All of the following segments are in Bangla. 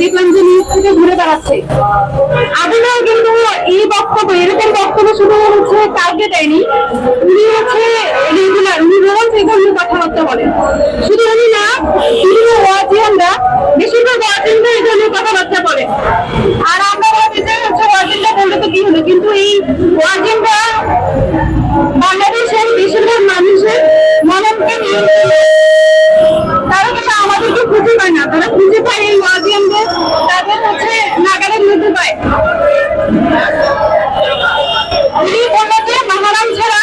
দেখলাম যে নিউজ থেকে ঘুরে বেড়াচ্ছে। আদুল্লাহ কিন্তু এই বক্তব্য, এরকম বক্তব্য শুধু হচ্ছে কাউকে দেয়নি উনি হচ্ছে রেগুলার উনি রোজ এই ধরনের কথাবার্তা বলেন। শুধু উনি না, বিভিন্ন ওয়াজিয়ানরা বেশিরভাগ ওয়াজিনরা এই ধরনের কথাবার্তা বলে আর আমরা ভাবি যে হচ্ছে ওয়াজিনরা বললে তো কি হলো কিন্তু এই ওয়াজিনরা নাগালের মধ্যে পায় উনি বললেন ছাড়া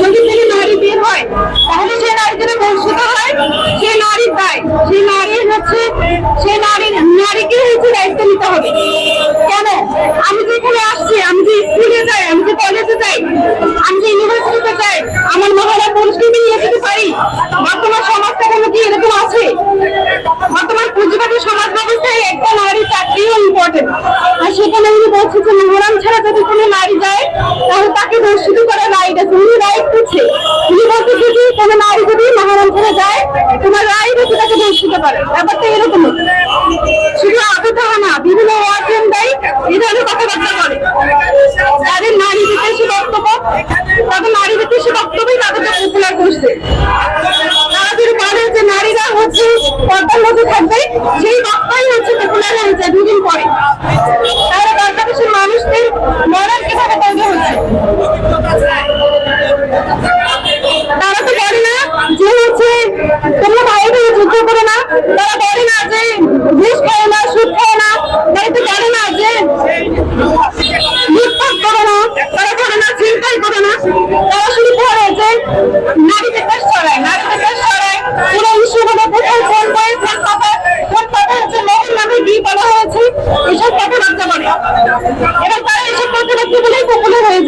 যদি তিনি নারী বের হয়, তাহলে সেই নারী যদি বঞ্চিত হয় সেই নারীর দায়। সেই নারীর হচ্ছে সেই নারীর নারীকে হচ্ছে দায়িত্ব নিতে হবে। কেন? আমি যেখানে আসছি, আমি যে স্কুলে যাই, আমি যে কলেজে যাই, আমি যে ইউনিভার্সিটিতে যাই, আমার মহারা পুরুষকে নিয়ে যেতে পারি? বর্তমান সমাজটা কোনো কি এরকম আছে? বর্তমান পুঁজিবাদী সমাজ ব্যবস্থায় একটা নারী চাকরিও ইম্পর্টেন্ট আর সেখানে উনি বলছে যে মহরম ছাড়া যদি কোনো নারী যায়, তাহলে তাকে দর্শিত করে রাইট আছে উনি রাইট করছে উনি বলতেছে যে কোনো নারী যদি মহরম ছাড়া যায়, তোমার রাইট আছে তাকে দর্শিত করে। ব্যাপারটা এরকম। শুধু আবদ্ধ না, বিভিন্ন ওয়ার্ডেন দেয়, এই ধরনের কথাবার্তা বলে। তাদের নারী বিদ্বেষী বক্তব্য, তাদের নারী বিদ্বেষী বক্তব্যই তাদেরকে পপুলার করছে তারা যদি বলে যে নারীরা হচ্ছে পর্দার মধ্যে থাকবে। সেই বক্তাই হচ্ছে পপুলার হয়ে দুদিন পরে। তাহলে বাংলাদেশের মানুষদের মরাল কীভাবে তৈরি হচ্ছে? তারা তো বলে না যে হচ্ছে তোমরা থেকে যুদ্ধ করো না, তারা বলে না যে ঘুষ খায় না, সুদ খায় না, তারা তো বলে না যে লুটপাট করো না, তারা করে না চিন্তাই করে না। তারা শুধু করে যে নারীদের দেশ ছড়ায় নারীদের দেশ ছড়ায় পুরো বিশ্বগুলো কোথায় ফোন করে ফোন পাবে ফোন পাবে হচ্ছে লোকের নামে কি বলা হয়েছে এসব কথাবার্তা বলে এবং তারা এসব কথাবার্তা বলেই পপুলার হয়ে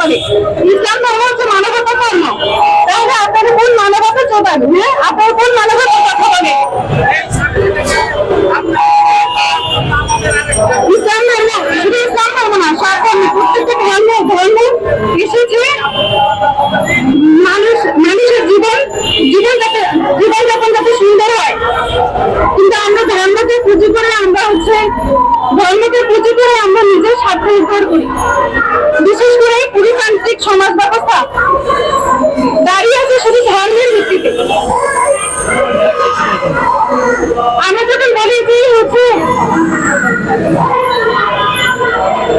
বলে। ইসলাম ধর্ম ধর্ম। ধর্ম। মানুষ মানুষের জীবন জীবন যাতে জীবন যাপন যাতে সুন্দর কিন্তু আমরা ধর্মকে পুঁজি করে আমরা হচ্ছে ধর্মকে পুঁজি করে আমরা নিজের স্বার্থ উদ্ধার করি। বিশেষ করে এই পুরুষতান্ত্রিক সমাজ ব্যবস্থা দাঁড়িয়ে আছে শুধু ধর্মের ভিত্তিতে। আমরা যখন বলি যে হচ্ছে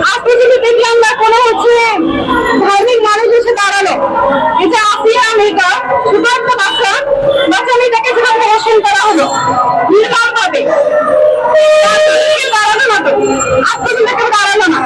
আজকে যদি দেখলাম না কোনো হচ্ছে ধার্মিক মানুষ এসে দাঁড়াল যে আসিয়া মেয়েটা বাচ্চা বাচ্চা মেয়েটাকে যেভাবে ধর্ষণ করা হলো। নির্মম ভাবে। দাঁড়াল না তো আজকে কিন্তু দাঁড়াল না